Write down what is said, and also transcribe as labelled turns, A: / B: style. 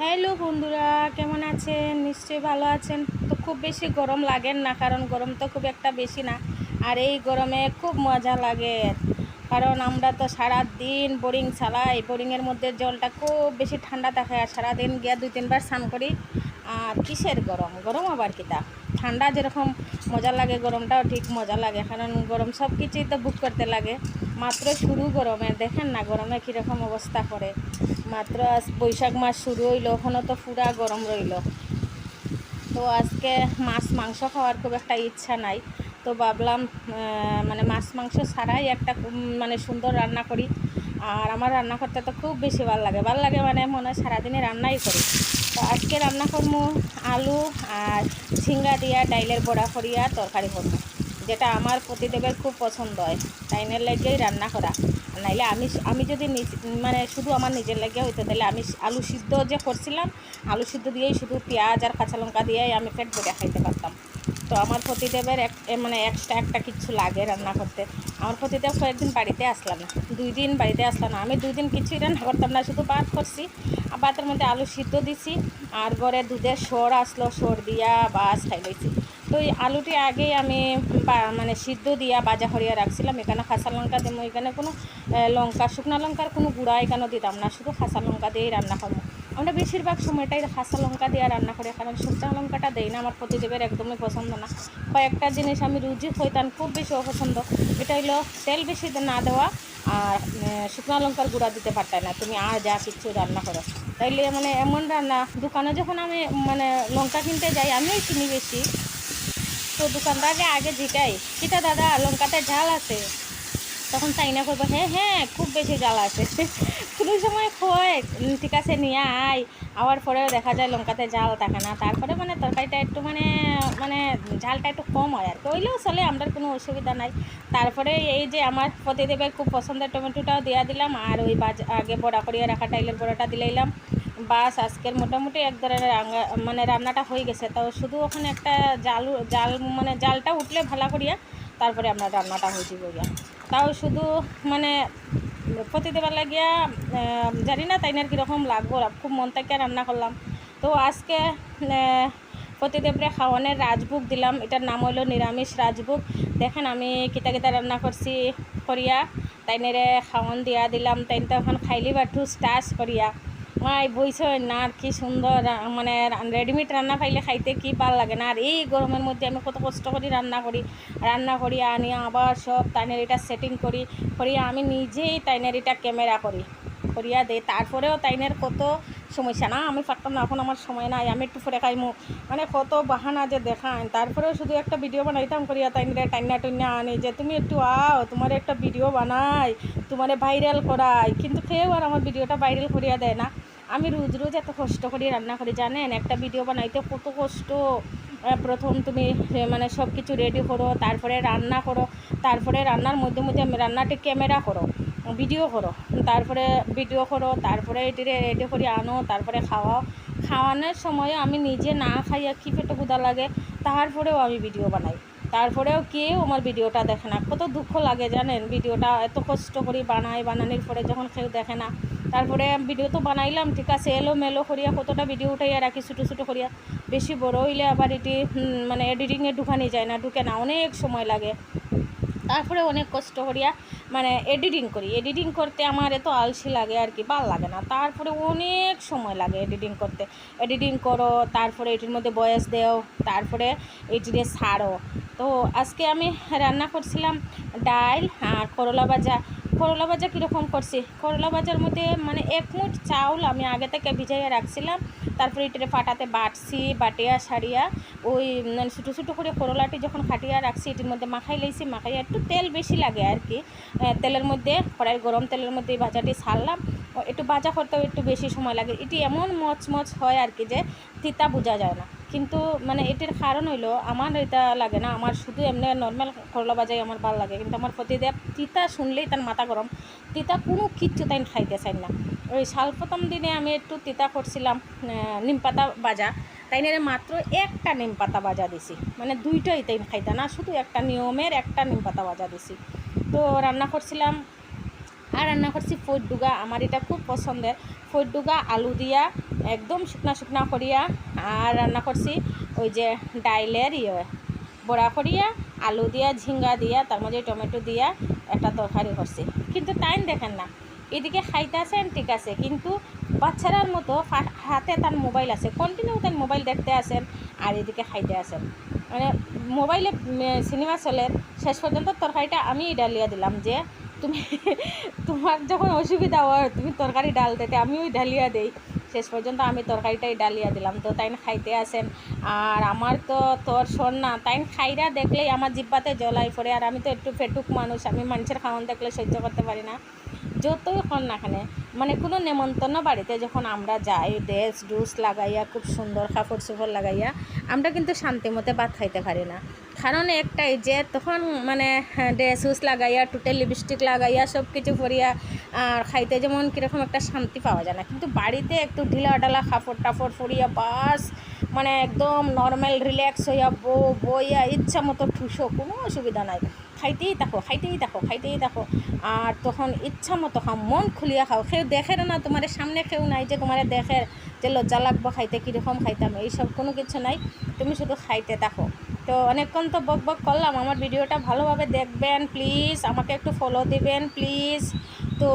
A: Hello বন্ধুরা, কেমন আছেন? নিশ্চয়ই ভালো আছেন। তো খুব বেশি গরম লাগেন না, কারণ গরম তো খুব একটা বেশি না। আর এই গরমে খুব মজা লাগে। কারণ আমরা তো সারা দিন বোরিং চালাই। বোরিংয়ের মধ্যে জলটা খুব বেশি ঠান্ডা থাকে আর সারাদিন গিয়া দুই তিনবার স্নান করি। আর কিসের গরম? গরম আবার কিতা ঠান্ডা যেরকম মজা লাগে, গরমটাও ঠিক মজা লাগে। কারণ গরম সব কিছুই তো বুক করতে লাগে। মাত্র শুরু গরমে। দেখেন না গরমে কীরকম অবস্থা করে। মাত্র আজ বৈশাখ মাস শুরু হইল এখনও তো পুরা গরম রইল। তো আজকে মাছ, মাংস খাওয়ার খুব একটা ইচ্ছা নাই। তো ভাবলাম মানে মাছ, মাংস ছাড়াই একটা মানে সুন্দর রান্না করি। আর আমার রান্না করতে তো খুব বেশি ভালো লাগে। ভালো লাগে মানে মনে হয় সারাদিনে রান্নাই করি। তো আজকে রান্না করব আলু আর ঝিঙ্গা দিয়া, ডাইলের বড়া করিয়া তরকারি করব। যেটা আমার প্রতিদেবের খুব পছন্দ হয় তাইনের লেগেই রান্না করা। নাইলে আমি আমি যদি মানে শুধু আমার নিজের লেগে হইতো, তাহলে আমি আলু সিদ্ধ যে করছিলাম, আলু সিদ্ধ দিয়েই শুধু পেঁয়াজ আর কাঁচা লঙ্কা দিয়েই আমি পেট ভরে খাইতে পারতাম। তো আমার প্রতিদেবের এক মানে এক্সট্রা একটা কিছু লাগে রান্না করতে। আমার প্রতিদেব কয়েকদিন বাড়িতে আসলাম না, দুই দিন বাড়িতে আসলাম না। আমি দুই দিন কিছুই রান্না করতাম না, শুধু ভাত করছি। আর ভাতের মধ্যে আলু সিদ্ধ দিছি, আর ঘরে দুধের সর আসলো, সর দিয়া বাস খাই তো এই আলুটি আগেই আমি মানে সিদ্ধ দিয়া বাজা হরিয়া রাখছিলাম। এখানে খাসা লঙ্কা দেবো, এখানে কোনো লঙ্কা, শুকনা লঙ্কার কোনো গুঁড়া এখানে দিতাম না, শুধু খাসা লঙ্কা দিয়েই রান্না করব। আমরা বেশিরভাগ সময়টাই খাসা লঙ্কা দিয়ে রান্না করি, কারণ শুকনা লঙ্কাটা দেই না, আমার প্রতিদেবের একদমই পছন্দ না। কয়েকটা জিনিস আমি রুজি হইতাম খুব বেশি অপছন্দ। এটা হলো তেল বেশি না দেওয়া আর শুকনা লঙ্কার গুঁড়া দিতে পারতাই না। তুমি আর যা কিছু রান্না করো। তাইলে মানে এমন রান্না, দোকানে যখন আমি মানে লঙ্কা কিনতে যাই, আমিও কিনি বেশি। তো দোকানদারকে আগে জিগাই কিটা দাদা লঙ্কাতে ঝাল আছে। তখন তাই না করব হ্যাঁ হ্যাঁ খুব বেশি জ্বালা আছে। কোনো সময় খোয় ঠিক আছে, নিয়ে আয়। আওয়ার পরেও দেখা যায় লঙ্কাতে জাল থাকে না। তারপরে মানে তরকারিটা একটু মানে মানে ঝালটা একটু কম হয় আর কি। ওইলেও চলে আমরা কোনো অসুবিধা নাই। তারপরে এই যে আমার প্রতিদেবের খুব পছন্দের টমেটোটাও দেওয়া দিলাম, আর ওই বাজ, আগে বড়া করিয়া রাখা টাইলের বড়াটা দিলাম বাস আজকের মোটামুটি এক ধরনের মানে রান্নাটা হয়ে গেছে। তো শুধু ওখানে একটা জাল জাল মানে জালটা উঠলে ভালো করিয়া তারপরে আমরা রান্নাটা হয়ে যাব গিয়া। তাও শুধু মানে প্রতিদেবার লাগিয়া জানি না তাইনার কীরকম লাগবো খুব মন থেকে রান্না করলাম। তো আজকে আহ, প্রতিদেবরে খাওয়ানোর রাজভোগ দিলাম। এটার নাম হলো নিরামিষ রাজভোগ দেখেন আমি কিতা কিতা রান্না করছি করিয়া তাইনেরে খাওয়ান দিয়া দিলাম তাই তখন খাইলি বাঠু স্টাস করিয়া। মাই বইছ না আর কি সুন্দর মানে রেডিমেড রান্না পাইলে খাইতে কি ভালো লাগে না? আর এই গরমের মধ্যে আমি কত কষ্ট করি রান্না করি। রান্না করি, আনি, আবার সব তাইনের এটা সেটিং করি, করিয়া আমি নিজেই তাইনের এটা ক্যামেরা করি, করিয়া দেই। তারপরেও তাইনের কত সমস্যা না? আমি পারতাম না, এখন আমার সময় নাই, আমি একটু পরে খাইমু। মানে কত বাহানা যে দেখান তারপরেও শুধু একটা ভিডিও বানাইতাম করিয়া তাইনরে টাইনা টুইনা আনি, যে তুমি একটু আও, তোমার একটা ভিডিও বানাই, তোমারে ভাইরাল করাই। কিন্তু কেউ আর আমার ভিডিওটা ভাইরাল করিয়া দেয় না। আমি রোজ রোজ এত কষ্ট করি রান্না করি, জানেন? একটা ভিডিও বানাইতে কত কষ্ট। প্রথম তুমি মানে সব কিছু রেডি করো, তারপরে রান্না করো, তারপরে রান্নার মধ্যে মধ্যে রান্নাটি ক্যামেরা করো ভিডিও করো, তারপরে ভিডিও করো, তারপরে এটি রেডি করে আনো, তারপরে খাওয়াও। খাওয়ানোর সময় আমি নিজে না খাইয়া কী পেটে গুদা লাগে, তারপরেও আমি ভিডিও বানাই। তারপরেও কেউ আমার ভিডিওটা দেখে না? কত দুঃখ লাগে জানেন? ভিডিওটা এত কষ্ট করি বানাই, বানানোর পরে যখন কেউ দেখে না। তারপরে ভিডিও তো বানাইলাম, ঠিক আছে এলো মেলো করিয়া কতটা ভিডিও উঠাইয়া রাখি, ছোটো ছোটো করিয়া। বেশি বড় হইলে আবার এটি মানে এডিটিংয়ে ঢুকানি যায় না, ঢুকে না, অনেক সময় লাগে। তারপরে অনেক কষ্ট করিয়া মানে এডিটিং করি। এডিটিং করতে আমার এত আলসি লাগে আর কি, ভালো লাগে না। তারপরে অনেক সময় লাগে এডিটিং করতে। এডিটিং করো, তারপরে এটির মধ্যে বয়স দেও, তারপরে এটিরে সারো। তো আজকে আমি রান্না করছিলাম ডাল আর করলা ভাজা। করলা বাজার কীরকম করছি? করলা বাজার মধ্যে মানে এক মুঠ চাউল আমি আগে থেকে ভিজাইয়া রাখছিলাম। তারপরে এটারে ফাটাতে বাটছি, বাটিয়া, সারিয়া। ওই মানে ছোটো ছোটো করে করলাটি যখন খাটিয়া রাখছি, এটির মধ্যে মাখাই লাইছি, মাখাইয়া একটু তেল বেশি লাগে আর কি। তেলের মধ্যে কড়াই গরম তেলের মধ্যে ভাজাটি ছাড়লাম একটু বাজা করতেও একটু বেশি সময় লাগে। এটি এমন মচমচ হয় আর কি যে তিতা বোঝা যায় না। কিন্তু মানে এটির কারণ হইল আমার এটা লাগে না আমার শুধু এমনি নর্মাল করলা বাজাই আমার ভালো লাগে। কিন্তু আমার প্রতিদেব তিতা শুনলেই তার মাথা গরম। তিতা কোনো কিচ্ছু তাই খাইতে চাই না। ওই সাল প্রথম দিনে আমি একটু তিতা করছিলাম আহ, নিম পাতা ভাজা তাই নিয়ে মাত্র একটা নিম পাতা ভাজা দিছি। মানে দুইটাই তাই খাইতা না শুধু একটা নিয়মের একটা নিম পাতা ভাজা দিছি। তো রান্না করছিলাম আর রান্না করছি ফৈডুগা আমার এটা খুব পছন্দের। ফৈডুগা আলু দিয়া, একদম শুকনা শুকনা করিয়া, আর রান্না করছি ওই যে ডাইলের ইয়ে বড়া করিয়া, আলু দিয়া, ঝিঙ্গা দিয়া, তার মধ্যে টমেটো দিয়া একটা তরকারি করছি। কিন্তু টাইম দেখেন না, এদিকে খাইতে আছেন ঠিক আছে, কিন্তু বাচ্চারার মতো হাতে তার মোবাইল আছে কন্টিনিউ তার মোবাইল দেখতে আসেন আর এদিকে খাইতে আসেন মানে মোবাইলে সিনেমা চলে, শেষ পর্যন্ত তরকারিটা আমি ডালিয়া দিলাম যে তুমি তোমার যখন অসুবিধা হয়, তুমি তরকারি ডাল দিতে ওই ডালিয়া দেই। শেষ পর্যন্ত আমি তরকারিটাই ডালিয়া দিলাম। তো তাই খাইতে আসেন। আর আমার তো তোর শোন না, তাই খাইরা দেখলেই আমার জিব্বাতে জলাই পড়ে। আর আমি তো একটু ফেটুক মানুষ, আমি মানুষের খাওয়ান দেখলে সহ্য করতে পারি না। যতই হন না খানে মানে কোনো নেমন্তন্ন বাড়িতে যখন আমরা যাই, ড্রেস ডুস লাগাইয়া, খুব সুন্দর কাপড় চোপড় লাগাইয়া, আমরা কিন্তু শান্তি মতে ভাত খাইতে পারি না। কারণ একটাই যে তখন মানে ড্রেস উস লাগাইয়া টুটে লিপস্টিক লাগাইয়া সব কিছু করিয়া আর খাইতে যেমন কীরকম একটা শান্তি পাওয়া যায় না। কিন্তু বাড়িতে একটু ঢিলা ঢালা কাপড় টাপড় পরিয়া বাস মানে একদম নর্মাল রিল্যাক্স হইয়া বইয়া ইচ্ছা মতো ঠুসো, কোনো অসুবিধা নাই। খাইতেই থাকো খাইতেই থাকো খাইতেই থাকো। আর তখন ইচ্ছা মতো খাও, মন খুলিয়া খাও। কেউ দেখে না, তোমার সামনে কেউ নাই যে তোমার দেখে যে লজ্জা লাগবো খাইতে, কীরকম খাইতাম, এইসব কোনো কিছু নাই। তুমি শুধু খাইতে থাকো। তো অনেকক্ষণ তো বক বক করলাম, আমার ভিডিওটা ভালোভাবে দেখবেন প্লিজ আমাকে একটু ফলো দিবেন প্লিজ তো